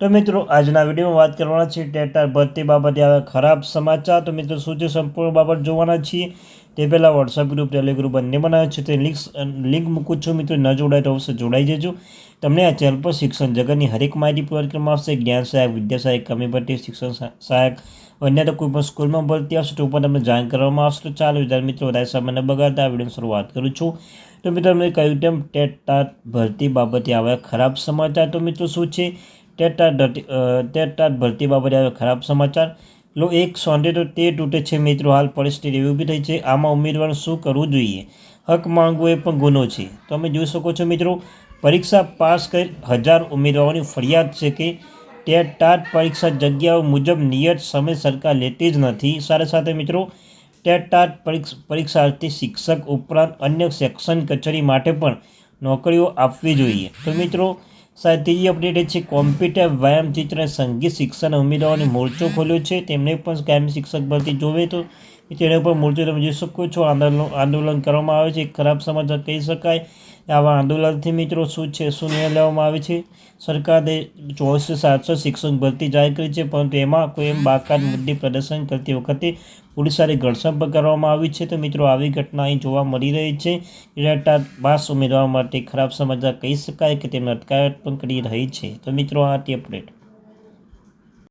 તો મિત્રો, આજના વિડીયોમાં વાત કરવાના છીએ ટેટાર ભરતી બાબતે આવે ખરાબ સમાચાર. તો મિત્રો, શું છે? સંપૂર્ણ બાબત જોવાના છીએ. તે પહેલાં વોટ્સઅપ ગ્રુપ ટેલિગ્રુપ બંને બનાવ્યો છે. તે લિંક્સ લિંક મૂકું છું. મિત્રો, ન જોડાય તો અવશ્ય જોડાઈ જજો. તમને આ ચેનલ પર શિક્ષણ જગતની હરેક માહિતી પ્રોવાઈડ કરવામાં આવશે. જ્ઞાન સહાયક, વિદ્યા સહાયક, કમી ભરતી, શિક્ષણ સહાયક અન્ય તો કોઈ પણ સ્કૂલમાં ભરતી આવશે તો પણ તમને જાણ કરવામાં આવશે. તો ચાલો, વિદ્યાર્થી મિત્રો, વધારે સમયને બગાડતા આ વીડિયો શરૂઆત કરું છું. તો મિત્રો મેં કહ્યું તેમ ટાટ ભરતી બાબતે આવ્યા ખરાબ સમાચાર તો મિત્રો શું છે? ટેટ ટાટ ટાટ ભરતી બાબતે આવ્યો ખરાબ સમાચાર. લો, એક સોંડે તો તે તૂટે છે મિત્રો, હાલ પરિસ્થિતિ એવી ઊભી થઈ છે. આમાં ઉમેદવાર શું કરવું જોઈએ? હક માંગવો એ પણ ગુનો છે. તમે જોઈ શકો છો મિત્રો, પરીક્ષા પાસ કરી હજાર ઉમેદવારોની ફરિયાદ છે કે ટેટ ટાટ પરીક્ષા જગ્યાઓ મુજબ નિયત સમય સરકાર લેતી જ નથી. સાથે સાથે મિત્રો, ટેટ ટાટ પરીક્ષાર્થી શિક્ષક ઉપરાંત અન્ય સેક્શન કચેરી માટે પણ નોકરીઓ આપવી જોઈએ. તો મિત્રો સાહેબ ત્રીજી અપડેટ છે કોમ્પ્યુટર વ્યાયામ ચિત્ર સંગીત શિક્ષણ ઉમેદવારોને મોરચો ખોલ્યો છે. તેમને પણ કાયમી શિક્ષક ભરતી જોવે તો તેના ઉપર મોરચો તમે જોઈ શકો છો. આંદોલન આંદોલન કરવામાં આવે છે. ખરાબ સમાચાર કહી શકાય. આવા આંદોલનથી મિત્રો શું છે, શું નિર્ણય લેવામાં આવે છે? સરકારે ચોવીસો સાતસો શિક્ષક ભરતી જાહેર કરી છે, પરંતુ એમાં કોઈ એમ બાકાત મુદ્દે પ્રદર્શન કરતી વખતે પોલીસ સાથે કરવામાં આવી છે. તો મિત્રો, આવી ઘટના અહીં જોવા મળી રહી છે. ઇરાટા પાસ ઉમેદવારો માટે ખરાબ સમાચાર કહી શકાય કે તેમને અટકાયત પણ કરી રહી છે. તો મિત્રો, આ હતી અપડેટ